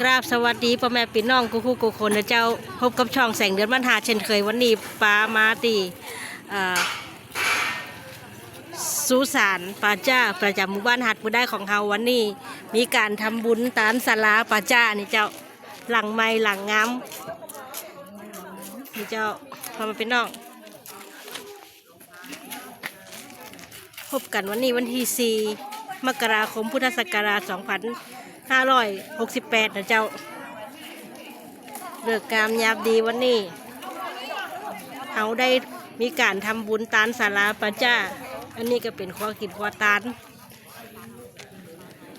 กราบสวัสดีพ่อแม่พี่น้องกูคู่กูคนนะเจ้าพบกับช่องแสงเดือนบรรหาเช่นเคยวันนี้ปามาตีอ่อสุสานปาจ้าประจำหมู่บ้านหัดบุได้ของเฮาวันนี้ มีการทำบุญตานสาราปาจ้านี่เจ้าหลังไม้หลังงามนี่เจ้าพ่อแม่พี่น้องพบกันวันนี้วันที่4มกราคมพุทธศักราช 2568นะเจ้าเลิกกามยามดีวันนี้เขาได้มีการทำบุญตานสาราปาจ้า อันนี้ก็เป็นข้อกินข้อตาน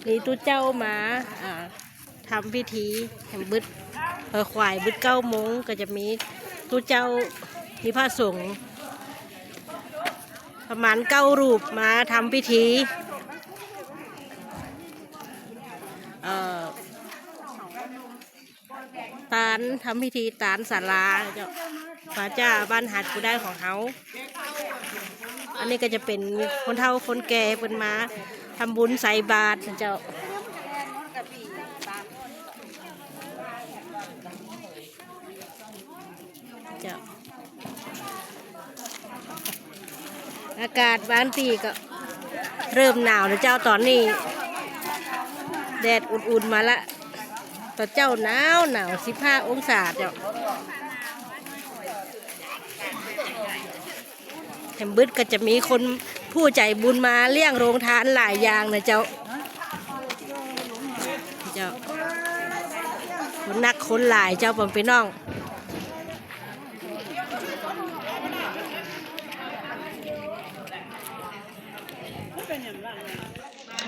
นี่ตู้เจ้ามาทำพิธีแห่งบึดเออควายบึดเก้ามงก็จะมีตู้เจ้ามีพระสงฆ์ประมาณเก้ารูปมาทำพิธีเอ่อตานทำพิธีตานศาลาเจ้าพระเจ้าบ้านหัดกูได้ของเขาอันนี้ก็จะเป็นคนเฒ่าคนแก่เป็นมาทำบุญใส่บาตรเจ้าเจ้าอากาศบ้านตีก็เริ่มหนาวแล้วเจ้าตอนนี้ แดดอุ่นๆมาละ ตอนเจ้าหนาวหนาวสิบห้าองศาเจ้าแถมบึดก็จะมีคนผู้ใจบุญมาเลี้ยงโรงทานหลายอย่างนะเจ้า เจ้าคนนักคนหลายเจ้าผมไปน้อง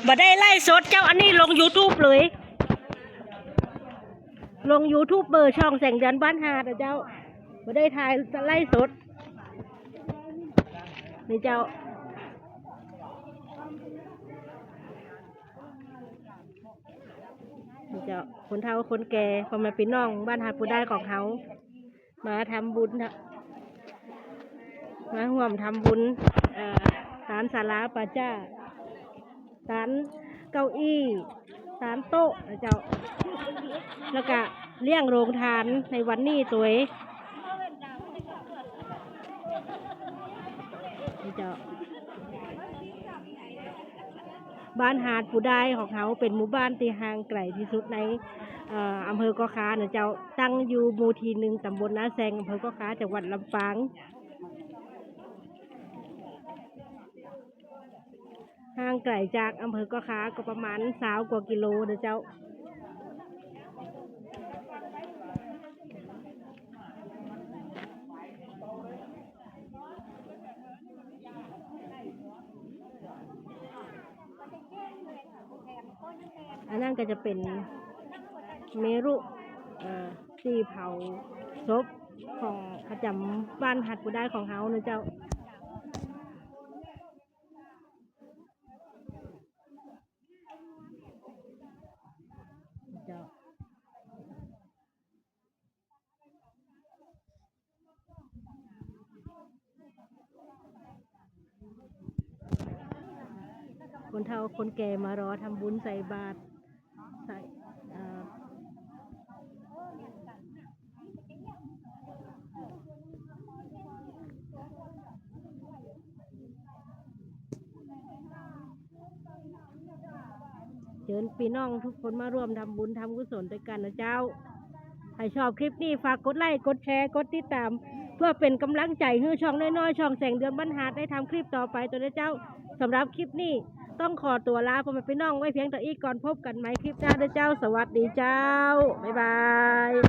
บ่ได้ไล่สดเจ้าอันนี้ลง YouTube เลย ลง YouTube เบอร์ช่องแสงเดือนบ้านหาดนะเจ้าบ่ได้ถ่ายไล่สด นี่เจ้า นี่เจ้า คนเฒ่าคนแก่พอมาเป็นน้องบ้านหาดปูได้ของเขา มาทำบุญนะมาห่วมทำบุญเอ่อตานสาราป่าจ้าสารเก้าอี้สารโต๊ะนะเจ้า แล้วก็เลี้ยงโรงทานในวันนี้ตัวเองนี่เจ้าบ้านหาดปูได้ของเขาเป็นหมู่บ้านที่ห่างไกลที่สุดในอำเภอก็ค้านะเจ้าตั้งอยู่หมู่ที่หนึ่งตำบลนาแซงอำเภอก็ค้าจังหวัดลำปางห่างไกลจากอำเภอก็ค้าก็ประมาณสาวกว่ากิโลนะเจ้า อันนั้นก็จะเป็นเมรุตีเผาศพของประจำบ้านหัดกูได้ของเฮานะเจ้าคนเฒ่าคนแก่มารอทำบุญใส่บาตรใส่เอ่อ เชิญพี่น้องทุกคนมาร่วมทำบุญทำกุศลด้วยกันนะเจ้า ใครชอบคลิปนี้ฝากกดไลค์กดแชร์กดติดตาม เพื่อเป็นกำลังใจให้ช่องน้อยๆช่องแสงเดือนบรรหารได้ทำคลิปต่อไปตัวนะเจ้าสำหรับคลิปนี้ต้องขอตัวลาพ่อแม่พี่น้องไว้เพียงแต่อีกก่อนพบกันไหมคลิปหน้านะเจ้า สวัสดีเจ้าบ๊ายบาย